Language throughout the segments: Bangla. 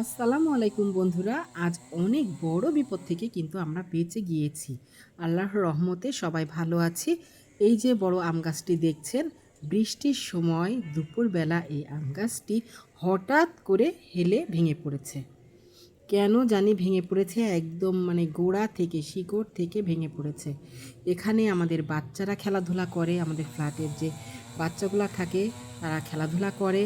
আসসালামু আলাইকুম বন্ধুরা, আজ অনেক বড় বিপদ থেকে কিন্তু আমরা বেঁচে গিয়েছি। আল্লাহর রহমতে সবাই ভালো আছি। এই যে বড় আম গাছটি দেখছেন, বৃষ্টির সময় দুপুরবেলা এই আম গাছটি হঠাৎ করে হেলে ভেঙে পড়েছে। কেন জানি ভেঙে পড়েছে? একদম মানে গোড়া থেকে, শিকড় থেকে ভেঙে পড়েছে। এখানে আমাদের বাচ্চারা খেলাধুলা করে, আমাদের ফ্ল্যাটের যে বাচ্চাগুলা থাকে, তারা খেলাধুলা করে।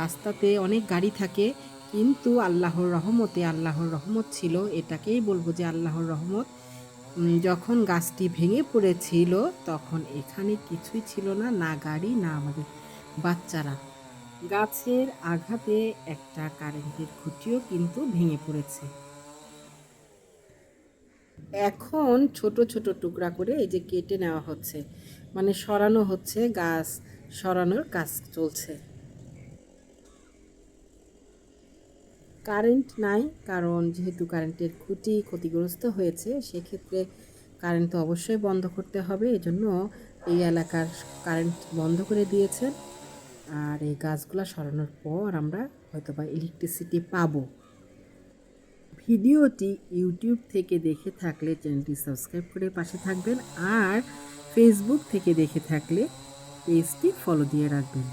রাস্তাতে অনেক গাড়ি থাকে কিন্তু আল্লাহর রহমতে, আল্লাহর রহমত ছিল এটাকেই বলব যে আল্লাহর রহমত। যখন গাছটি ভেঙে পড়েছিল, তখন এখানে কিছুই ছিল না না গাড়ি, না আমাদের বাচ্চারা। গাছের আঘাতে একটা কারেন্টের খুঁটিও কিন্তু ভেঙে পড়েছে। এখন ছোট ছোট টুকরা করে এই যে কেটে নেওয়া হচ্ছে মানে সরানো হচ্ছে গাছ, সরানোর কাজ চলছে। কারেন্ট নাই, কারণ যেহেতু কারেন্টের খুঁটি ক্ষতিগ্রস্ত হয়েছে, সেক্ষেত্রে কারেন্ট তো অবশ্যই বন্ধ করতে হবে। এজন্য এই এলাকার কারেন্ট বন্ধ করে দিয়েছে আর এই গাছগুলা সরানোর পর আমরা হয়তো বা ইলেকট্রিসিটি পাবো। ভিডিওটি ইউটিউব থেকে দেখে থাকলে চ্যানেলটি সাবস্ক্রাইব করে পাশে থাকবেন। আর ফেসবুক থেকে দেখে থাকলে পেজটি ফলো দিয়ে রাখবেন।